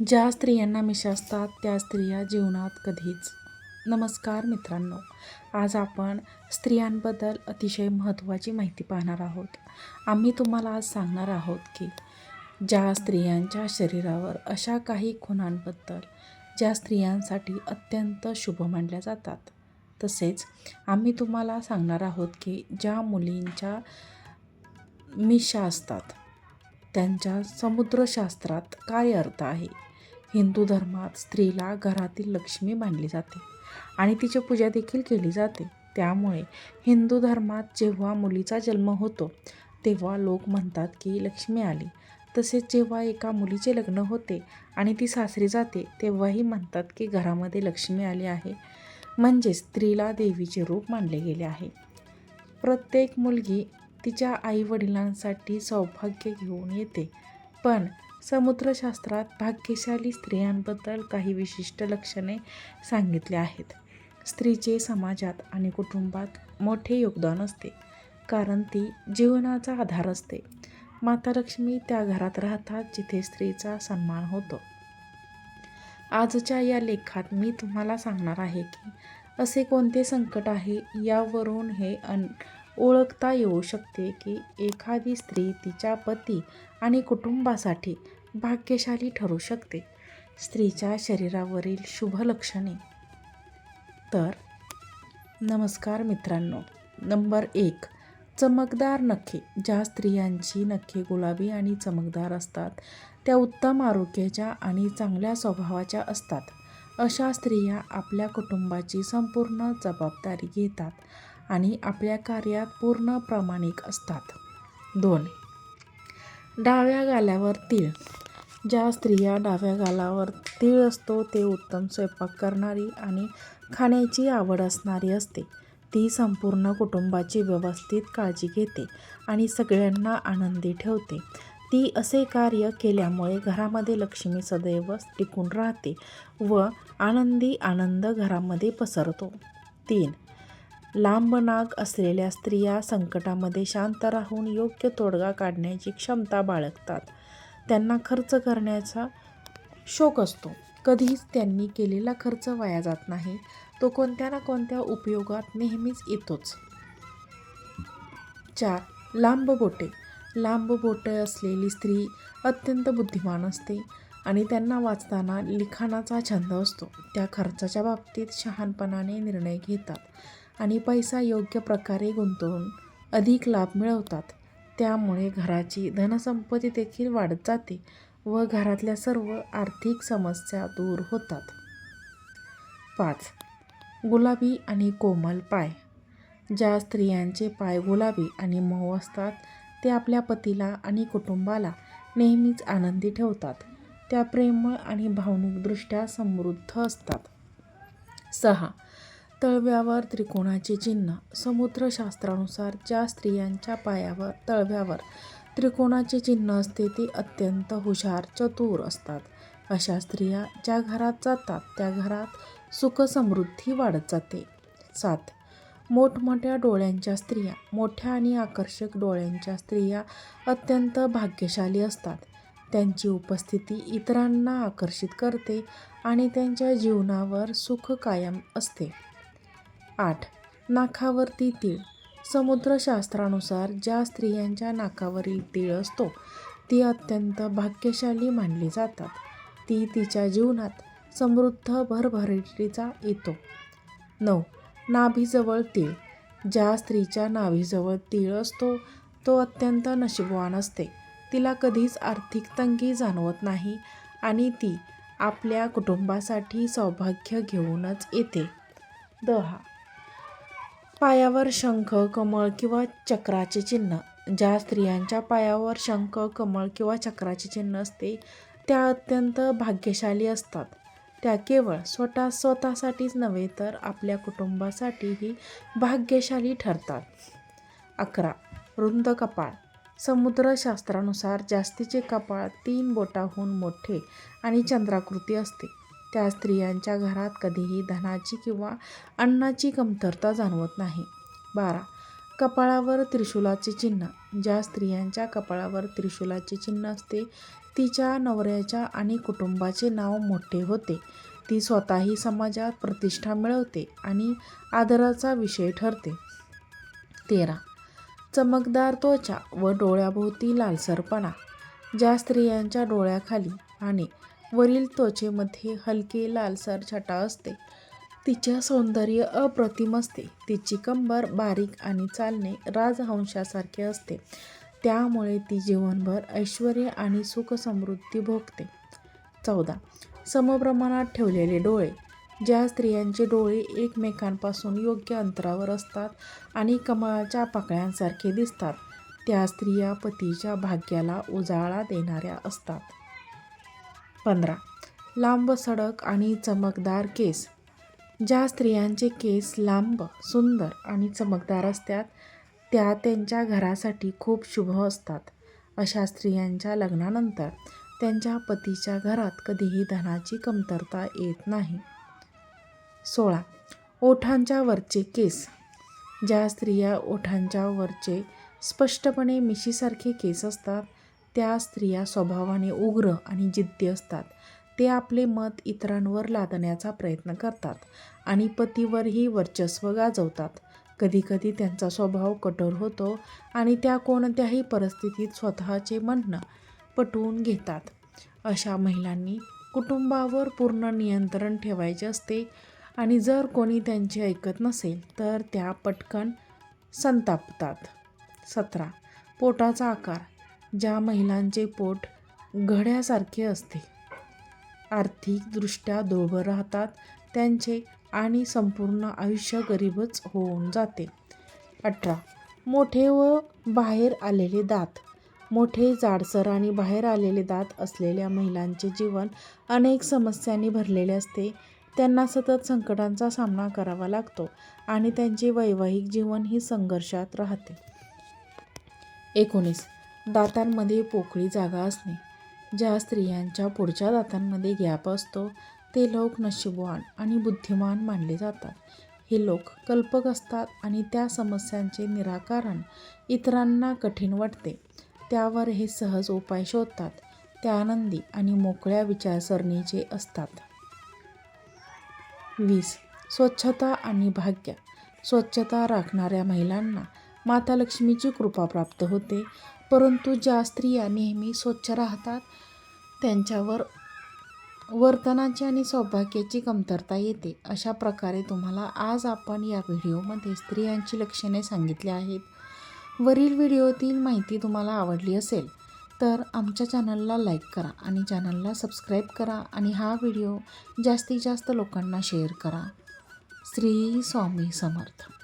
ज्या स्त्रियांना मिशासतात त्या स्त्रिया जीवनात कधीच नमस्कार मित्रांनो. आज आपण स्त्रियांबद्दल अतिशय महत्त्वाची माहिती पाहणार आहोत. आम्ही तुम्हाला आज सांगणार आहोत की ज्या स्त्रियांच्या शरीरावर अशा काही खुणांबद्दल ज्या स्त्रियांसाठी अत्यंत शुभ मानल्या जातात तसेच आम्ही तुम्हाला सांगणार आहोत की ज्या मुलींच्या मिशा असतात त्यांच्या समुद्रशास्त्रात काय अर्थ आहे? हिंदू धर्मात स्त्रीला घरातील लक्ष्मी मानली जाते आणि तिची पूजा देखील केली जाते. त्यामुळे हिंदू धर्मात जेव्हा मुलीचा जन्म होतो तेव्हा लोक म्हणतात की लक्ष्मी आली. तसेच जेव्हा एका मुलीचे लग्न होते आणि ती सासरी जाते तेव्हाही म्हणतात की घरामध्ये लक्ष्मी आली आहे. म्हणजे स्त्रीला देवीचे रूप मानले गेले आहे. प्रत्येक मुलगी तिच्या आईवडिलांसाठी सौभाग्य घेऊन येते. पण समुद्रशास्त्रात भाग्यशाली स्त्रियांबद्दल काही विशिष्ट लक्षणे सांगितली आहेत. स्त्रीचे समाजात आणि कुटुंबात मोठे योगदान असते कारण ती जीवनाचा आधार असते. माता लक्ष्मी त्या घरात राहतात जिथे स्त्रीचा सन्मान होतो. आजच्या या लेखात मी तुम्हाला सांगणार आहे की असे कोणते संकट आहे यावरून हे अन ओळखता येऊ शकते की एखादी स्त्री तिच्या पती आणि कुटुंबासाठी भाग्यशाली ठरू शकते. स्त्रीच्या शरीरावरील शुभ लक्षणे. तर नमस्कार मित्रांनो. नंबर एक चमकदार नखे. ज्या स्त्रियांची नखे गुलाबी आणि चमकदार असतात त्या उत्तम आरोग्याच्या आणि चांगल्या स्वभावाच्या असतात. अशा स्त्रिया आपल्या कुटुंबाची संपूर्ण जबाबदारी घेतात. आणि आपल्या कार्यात पूर्ण प्रामाणिक असतात. दोन. डाव्या गाल्यावर तीळ. ज्या स्त्रिया डाव्या गालावर तीळ असतो ते उत्तम स्वयंपाक करणारी आणि खाण्याची आवड असणारी असते. ती संपूर्ण कुटुंबाची व्यवस्थित काळजी घेते आणि सगळ्यांना आनंदी ठेवते. ती असे कार्य केल्यामुळे घरामध्ये लक्ष्मी सदैव टिकून राहते व आनंदी आनंद घरामध्ये पसरतो. तीन. लांब नाक असलेल्या स्त्रिया संकटामध्ये शांत राहून योग्य तोडगा काढण्याची क्षमता बाळगतात. त्यांना खर्च करण्याचा शोक असतो. कधीच त्यांनी केलेला खर्च वाया जात नाही. तो कोणत्या ना कोणत्या उपयोगात नेहमीच येतोच. चार. लांब बोटे. लांब बोटे असलेली स्त्री अत्यंत बुद्धिमान असते आणि त्यांना वाचताना लिखाणाचा छंद असतो. त्या खर्चाच्या बाबतीत शहाणपणाने निर्णय घेतात. आणि पैसा योग्य प्रकारे गुंतवून अधिक लाभ मिळवतात. त्यामुळे घराची धनसंपत्ती देखील वाढत जाते व घरातल्या सर्व आर्थिक समस्या दूर होतात. पाच गुलाबी आणि कोमल पाय. ज्या स्त्रियांचे पाय गुलाबी आणि मऊ असतात ते आपल्या पतीला आणि कुटुंबाला नेहमीच आनंदी ठेवतात. त्या प्रेमळ आणि भावनिकदृष्ट्या समृद्ध असतात. सहा तळव्यावर त्रिकोणाचे चिन्ह. समुद्रशास्त्रानुसार ज्या स्त्रियांच्या पायावर तळव्यावर त्रिकोणाचे चिन्ह असते ती अत्यंत हुशार चतुर असतात. अशा स्त्रिया ज्या घरात जातात त्या घरात सुखसमृद्धी वाढत जाते. सात. मोठमोठ्या डोळ्यांच्या स्त्रिया. मोठ्या आणि आकर्षक डोळ्यांच्या स्त्रिया अत्यंत भाग्यशाली असतात. त्यांची उपस्थिती इतरांना आकर्षित करते आणि त्यांच्या जीवनावर सुख कायम असते. आठ. नाकावरती तीळ. समुद्रशास्त्रानुसार ज्या स्त्रियांच्या नाकावरील तीळ असतो ती अत्यंत भाग्यशाली मानली जातात. ती तिच्या जीवनात समृद्ध भरभराटीचा येतो. नऊ. नाभीजवळ तीळ. ज्या स्त्रीच्या नाभीजवळ तीळ असतो तो अत्यंत नशीबवान असते. तिला कधीच आर्थिक तंगी जाणवत नाही आणि ती आपल्या कुटुंबासाठी सौभाग्य घेऊनच येते. दहा. पायावर शंख कमळ किंवा चक्राचे चिन्ह. ज्या स्त्रियांच्या पायावर शंख कमळ किंवा चक्राचे चिन्ह असते त्या अत्यंत भाग्यशाली असतात. त्या केवळ स्वतः स्वतःसाठीच नव्हे तर आपल्या कुटुंबासाठीही भाग्यशाली ठरतात. अकरा. रुंद कपाळ. समुद्रशास्त्रानुसार जास्तीचे कपाळ तीन बोटाहून मोठे आणि चंद्राकृती असते. त्या स्त्रियांच्या घरात कधीही धनाची किंवा अन्नाची कमतरता जाणवत नाही. बारा. कपाळावर त्रिशूलाचे चिन्ह. ज्या स्त्रियांच्या कपाळावर त्रिशूलाचे चिन्ह असते तिच्या नवऱ्याच्या आणि कुटुंबाचे नाव मोठे होते. ती स्वतःही समाजात प्रतिष्ठा मिळवते आणि आदराचा विषय ठरते. तेरा. चमकदार त्वचा व डोळ्याभोवती लालसरपणा. ज्या स्त्रियांच्या डोळ्याखाली आणि वरील त्वचेमध्ये हलके लालसर छटा असते. तिच्या सौंदर्य अप्रतिम असते. तिची कंबर बारीक आणि चालणे राजहंशासारखे असते. त्यामुळे ती जीवनभर ऐश्वर आणि सुखसमृद्धी भोगते. चौदा. समप्रमाणात ठेवलेले डोळे. ज्या स्त्रियांचे डोळे एकमेकांपासून योग्य अंतरावर असतात आणि कमळाच्या पाकळ्यांसारखे दिसतात त्या स्त्रिया पतीच्या भाग्याला उजाळा देणाऱ्या असतात. पंधरा. लांब सडक आणि चमकदार केस. ज्या स्त्रियांचे केस लांब सुंदर आणि चमकदार असतात त्या त्यांच्या घरासाठी खूप शुभ असतात. अशा स्त्रियांच्या लग्नानंतर त्यांच्या पतीच्या घरात कधीही धनाची कमतरता येत नाही. सोळा. ओठांच्या वरचे केस. ज्या स्त्रिया ओठांच्या वरचे स्पष्टपणे मिशीसारखे केस असतात त्या स्त्रिया स्वभावाने उग्र आणि जिद्दी असतात. ते आपले मत इतरांवर लादण्याचा प्रयत्न करतात आणि पतीवरही वर्चस्व गाजवतात. कधीकधी त्यांचा स्वभाव कठोर होतो आणि त्या कोणत्याही परिस्थितीत स्वतःचे म्हणणं पटवून घेतात. अशा महिलांनी कुटुंबावर पूर्ण नियंत्रण ठेवायचे असते आणि जर कोणी त्यांचे ऐकत नसेल तर त्या पटकन संतापतात. सतरा. पोटाचा आकार. ज्या महिलांचे पोट घड्यासारखे असते. आर्थिकदृष्ट्या दुर्बल राहतात त्यांचे आणि संपूर्ण आयुष्य गरीबच होऊन जाते. अठरा. मोठे व बाहेर आलेले दात. मोठे जाडसर आणि बाहेर आलेले दात असलेल्या महिलांचे जीवन अनेक समस्यांनी भरलेले असते. त्यांना सतत संकटांचा सामना करावा लागतो आणि त्यांचे वैवाहिक जीवन ही संघर्षात राहते. एकोणीस. दातांमध्ये पोकळी जागा असणे. ज्या स्त्रियांच्या पुढच्या दातांमध्ये गॅप असतो ते लोक नशीबवान आणि बुद्धिमान मानले जातात. हे लोक कल्पक असतात आणि त्या समस्यांचे निराकरण इतरांना कठीण वाटते. त्यावर हे सहज उपाय शोधतात. त्या आनंदी आणि मोकळ्या विचारसरणीचे असतात. वीस. स्वच्छता आणि भाग्य. स्वच्छता राखणाऱ्या महिलांना माता लक्ष्मीची कृपा प्राप्त होते. परंतु ज्या स्त्रिया नेहमी स्वच्छ राहतात त्यांच्यावर वर्तनाची आणि सौभाग्याची कमतरता येते. अशा प्रकारे तुम्हाला आज आपण या व्हिडिओमध्ये स्त्रियांची लक्षणे सांगितली आहेत. वरील व्हिडिओतील माहिती तुम्हाला आवडली असेल तर आमच्या चॅनलला लाईक करा आणि चॅनलला सबस्क्राईब करा आणि हा व्हिडिओ जास्तीत जास्त लोकांना शेअर करा. श्री स्वामी समर्थ.